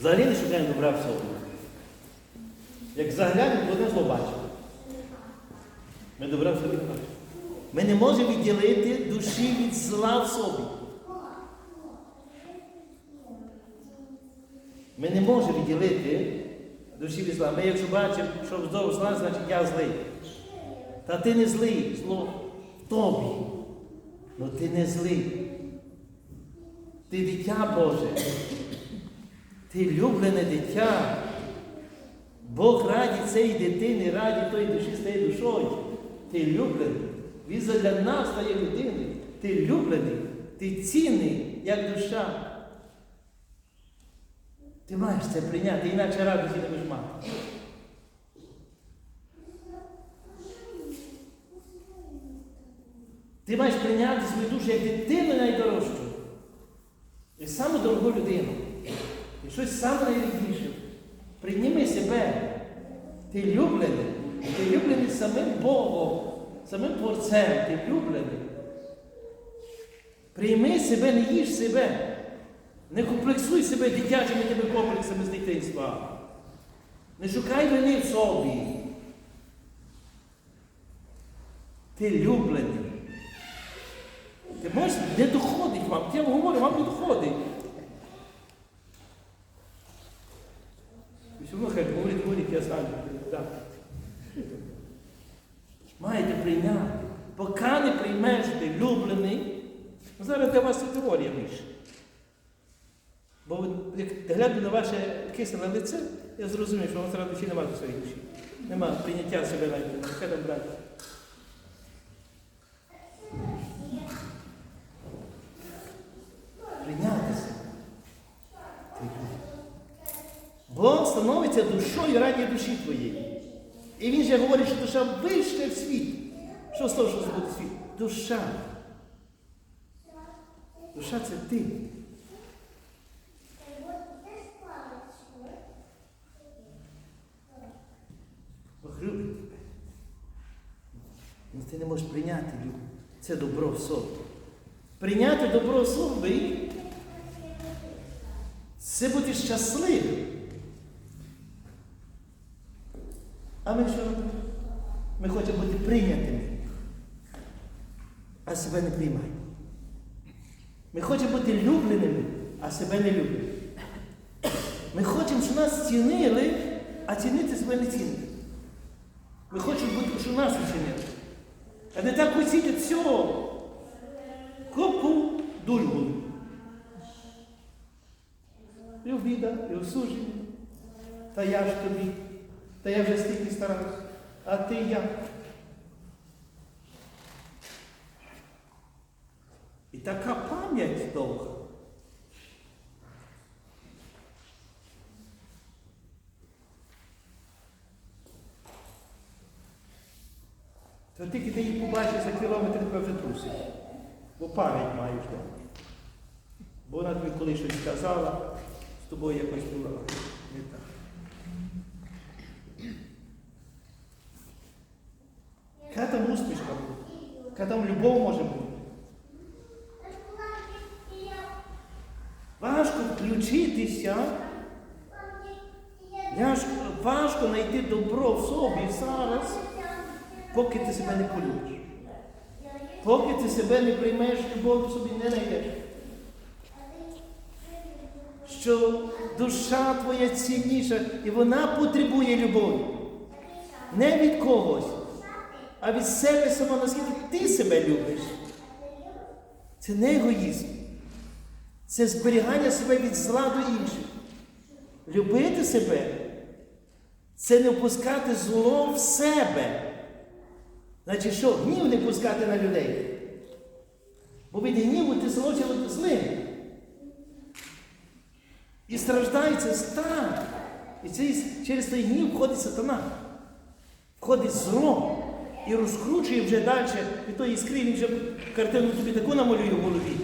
Взагалі не шукаємо добра собі. Як заглянемо, то одне зло бачимо. Ми добра в собі бачимо. Ми не можемо відділити душі від зла в собі. Ми не можемо відділити душі від зла. Ми якщо бачимо, що вздовж зла, значить я злий. Та ти не злий, зло в тобі. Ну ти не злий. Ти дитя Боже. Ти люблене дитя. Бог раді цієї дитини, раді тої душі стає душою. Ти люблений. Він для нас стає людиною. Ти люблений, ти цінний, як душа. Ти маєш це прийняти, інакше радості не будеш мати. Ти маєш прийняти свою душу як дитину найдорожчу. І саму дорогу людину. Щось саме найрідніше. Прийніми себе. Ти люблений. Ти люблений самим Богом, самим Творцем. Ти люблений. Прийми себе, не їж себе. Не комплексуй себе дитячими тими комплексами з дитинства. Не шукай вини в собі. Ти люблений. Ти можеш не доходить вам. Я вам говорю, вам не доходить. І все одно хай говорить, говорить, я сам. Да. Маєте прийняти. Поки не приймеш ти люблений, ну, зараз для вас це теорія більше. Бо як гляду на ваше кислене лице, я зрозумів, що у вас радості немає своїх. Нема прийняття себе навіть. Хай там брати. Прийнятися. Бог становиться душою раді душі твоєї. І він же говорить, що душа вийшла в світ. Що з того, що буде світ? Душа. Душа це ти. Бог тебе. Ну, ти не можеш прийняти. Це добро в собі. Прийняти добро в собі це бути щасливим. А ми що робимо? Ми хочемо бути прийнятими, а себе не приймаємо. Ми хочемо бути любленими, а себе не любимо. Ми хочемо, щоб нас цінили, а цінити себе не цінити. Ми хочемо бути, щоб нас оцінили. А не так оцінять всього. Копу дульбу. І обіда, і осудження. Та я ж тобі, та я вже стільки старався, а ти як? І така пам'ять довга. То тільки ти її побачиш за кілометр, тебе вже трусить. Бо пам'ять маєш довго. Бо вона тобі коли щось сказала, з тобою якось була не так. Яка там усмішка буде? Яка там любов може бути? Важко включитися. Важко, знайти добро в собі зараз, поки ти себе не полюбиш. Поки ти себе не приймеш, любов в собі не знайдеш. Що душа твоя цінніша і вона потребує любові. Не від когось, а від себе сама, наскільки ти себе любиш. Це не егоїзм. Це зберігання себе від зла до інших. Любити себе це не впускати зло в себе. Значить, що? Гнів не пускати на людей. Бо від гніву ти злочив злим. І страждається стан. І через той гнів входить сатана. Входить зло і розкручує вже далі. І той іскри, він вже картину тобі таку намалює в голові.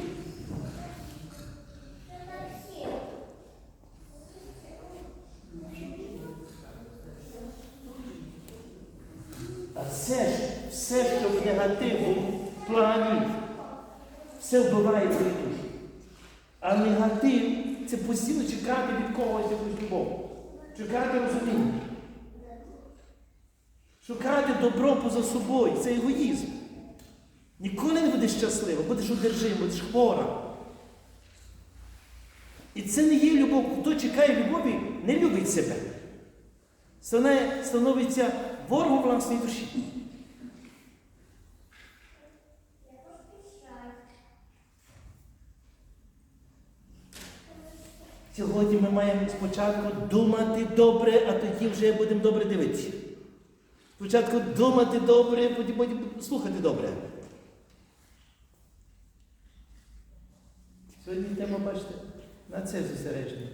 А все ж, все, що в негативному плані, все вбиває твою душу. А негатив це постійно чекати від когось якусь любов. Чекати розуміння. Шукати добро поза собою. Це егоїзм. Ніколи не будеш щаслива, будеш одержим, будеш хвора. І це не є любов. Хто чекає любові, не любить себе. Стане- становиться ворогом власної душі. Сьогодні ми маємо спочатку думати добре, а тоді вже будемо добре дивитися. Спочатку думати добре, потім, слухати добре. Сьогодні тема, бачите, на це зосередження.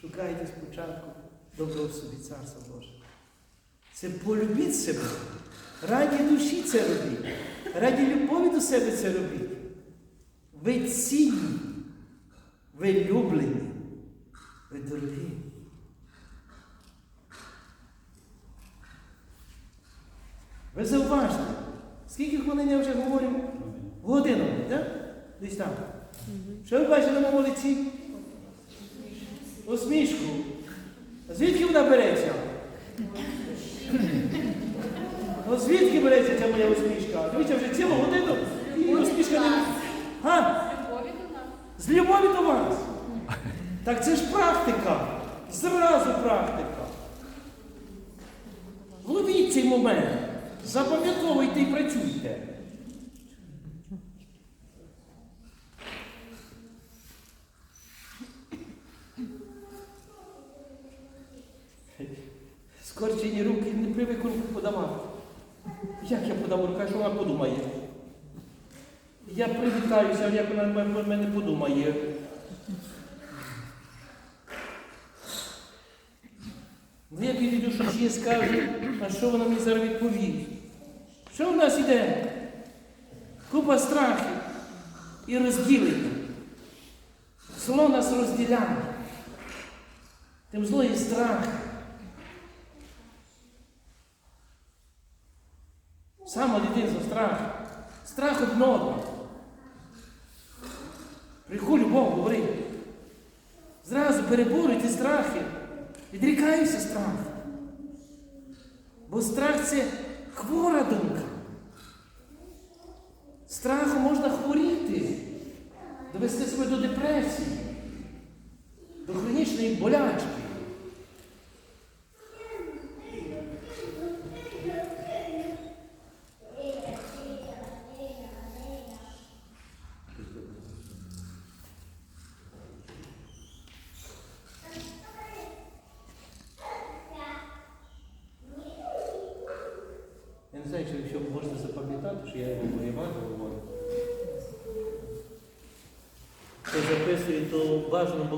Шукайте спочатку доброго собі Царства Боже. Це полюбіть себе. Раді душі це робіть. Раді любові до себе це робіть. Ви цінні, ви люблені, ви дорогі. Ви зауважте, скільки хвилин я вже говорю? Годину, так? Десь там. Що ви бачите на моєму лиці? Усмішку. А Звідки вона береться? Ну звідки береться ця моя усмішка? Дивіться, вже цілу годину і усмішка не. Га? З любові до вас. Так це ж практика. Зразу практика. Ловіть цей момент. Запам'ятовуйте і працюйте. Скорчені руки не привик руку подавати. Як я подам руку, що вона подумає? Я привітаюся, як вона про мене подумає. Ну, я підійду, що ще скажу, а що вона мені зараз відповість? Що в нас іде? Купа страхів і розділення. Зло нас розділяє. Тим зло і страх. Саме дитинство страх. Страх одного. Прику любов говорить. Зразу переборюйте страхи. Відрікаюся страх. Бо страх це хвора думка. Страхом можна хворіти, довести себе до депресії, до хронічної болячки. Я не знаю, чи ви можете запам'ятати, що я його записує, то бажано було.